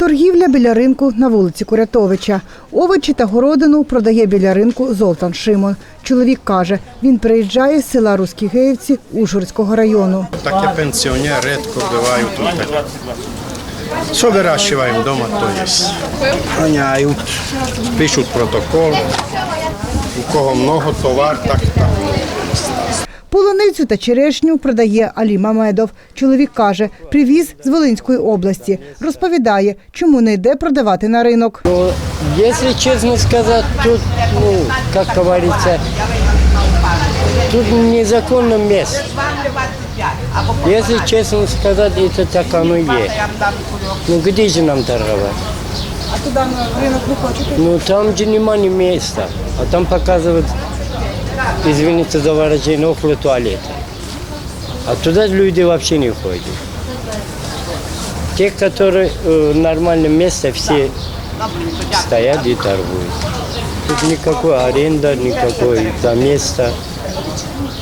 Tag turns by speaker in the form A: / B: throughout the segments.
A: Торгівля біля ринку на вулиці Курятовича. Овочі та городину продає біля ринку Золтан Шимон. Чоловік каже, він приїжджає з села Руські Геївці Ужгородського району.
B: Так я пенсіонер, рідко буваю тут. Що вирощуємо вдома, то є. Ганяють, пишуть протокол. У кого много товар, так так.
A: Полуницю та черешню продає Алі Мамедов. Чоловік каже, привіз з Волинської області. Розповідає, чому не йде продавати на ринок.
C: Ну, если честно сказать, тут, ну, как говорится, тут незаконно место. Если честно сказать, это так оно и есть. Ну где же нам торговать?
A: А туди на ринок ви хочете?
C: Ну там же нема ни места. А там показывают, извините за выражение, около туалета. А туда люди вообще не ходят. Те, которые э, в нормальном месте, все стоят и торгуют. Тут никакой аренда, никакой до места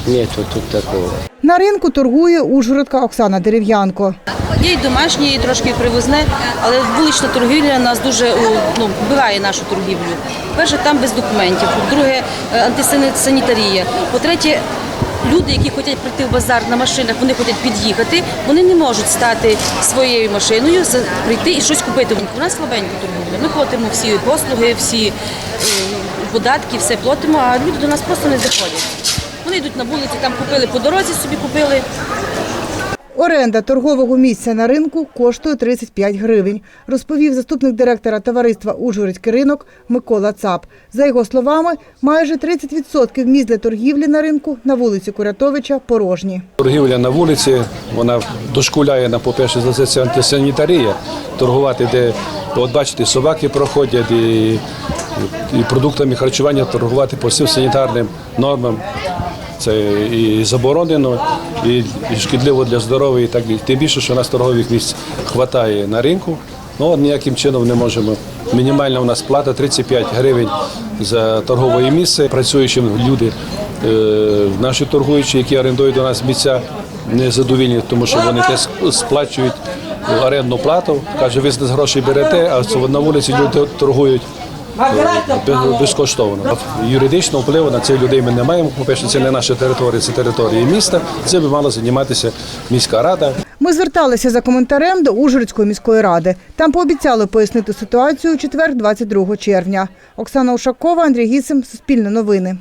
C: нету тут такого.
A: На ринку торгує ужгородка Оксана Дерев'янко.
D: Є й домашнє, і трошки привозне, але вулична торгівля нас дуже ну, вбиває нашу торгівлю. Перше, там без документів. По-друге, е, антисанітарія. По-третє, люди, які хочуть прийти в базар на машинах, вони хочуть під'їхати, вони не можуть стати своєю машиною, прийти і щось купити. У нас слабенька торгівля. Ми платимо всі послуги, всі е, податки, все платимо, а люди до нас просто не заходять. Вони йдуть на вулиці, там купили по дорозі, собі купили.
A: Оренда торгового місця на ринку коштує 35 гривень, розповів заступник директора товариства Ужгородський ринок Микола Цап. За його словами, майже 30% місць для торгівлі на ринку на вулиці Курятовича порожні.
E: Торгівля на вулиці, вона дошкуляє на, по-перше, за це антисанітарія. Торгувати, де, от бачите, собаки проходять і, і продуктами харчування торгувати по всім санітарним нормам. Це і заборонено, і, шкідливо для здоров'я, і так і тим більше, що у нас торгових місць вистачає на ринку. Ну, ніяким чином не можемо. Мінімальна у нас плата 35 гривень за торгове місце. Працюючі люди, е, наші торгуючі, які орендують у нас місця, не задовільні, тому що вони теж сплачують орендну плату. Каже, ви з нас гроші берете, а на вулиці люди торгують. Без- Безкоштовно юридичного впливу на цих людей ми не маємо. По-перше, це не наша територія, це територія міста. Це би мала займатися міська рада.
A: Ми зверталися за коментарем до Ужгородської міської ради. Там пообіцяли пояснити ситуацію у четвер, 22 червня. Оксана Ушакова, Андрій Гісим, Суспільне новини.